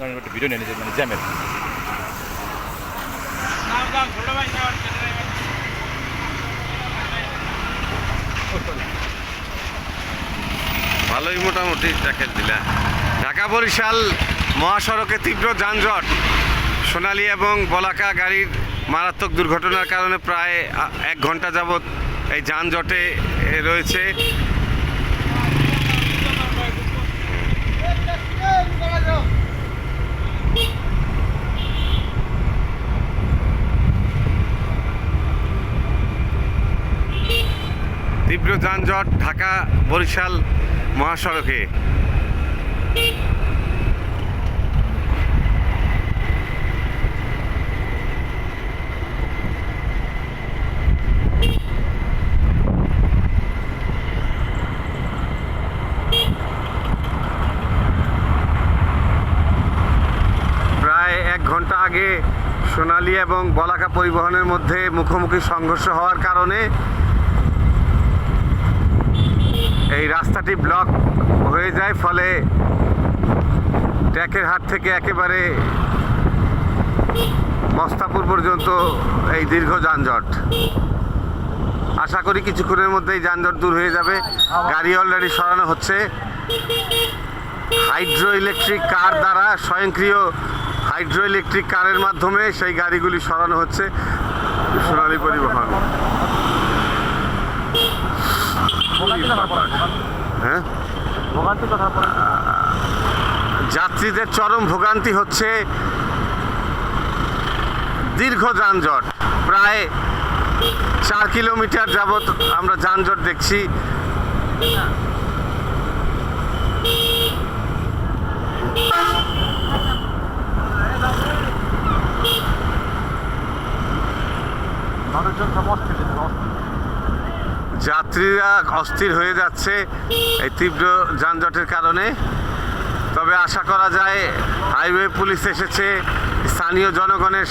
মানে ভালোই মোটামুটি ট্যাকেল দিলা। ঢাকা বরিশাল মহাসড়কে তীব্র যানজট। সোনালী এবং বলাকা গাড়ির মারাত্মক দুর্ঘটনার কারণে প্রায় এক ঘণ্টা যাবৎ এই যানজটে রয়েছে। তীব্র যানজট, ঢাকা, বরিশাল মহাসড়কে। ঘণ্টা আগে সোনালী এবং বলাকা পরিবহনের মধ্যে মুখোমুখি সংঘর্ষ হওয়ার কারণে এই রাস্তাটি ব্লক হয়ে যায় ফলে ট্যাকের হাট থেকে একেবারে মস্তাপুর পর্যন্ত এই দীর্ঘ যানজট। আশা করি কিছুক্ষণের মধ্যেই যানজট দূর হয়ে যাবে। গাড়ি অলরেডি সরানো হচ্ছে। হাইড্রো ইলেকট্রিক কার দ্বারা স্বয়ংক্রিয় হাইড্রো ইলেকট্রিক কারের মাধ্যমে সেই গাড়িগুলি সরানো হচ্ছে। সোনালী পরিবহন। হ্যাঁ? যাত্রীদের চরম ভোগান্তি হচ্ছে দীর্ঘ যানজট। প্রায় চার কিলোমিটার যাবত আমরা যানজট দেখছি। যাত্রীরা অস্থির হয়ে যাচ্ছে এই তীব্র যানজটের কারণে। তবে আশা করা যায় হাইওয়ে পুলিশ এসেছে, স্থানীয় জনগণের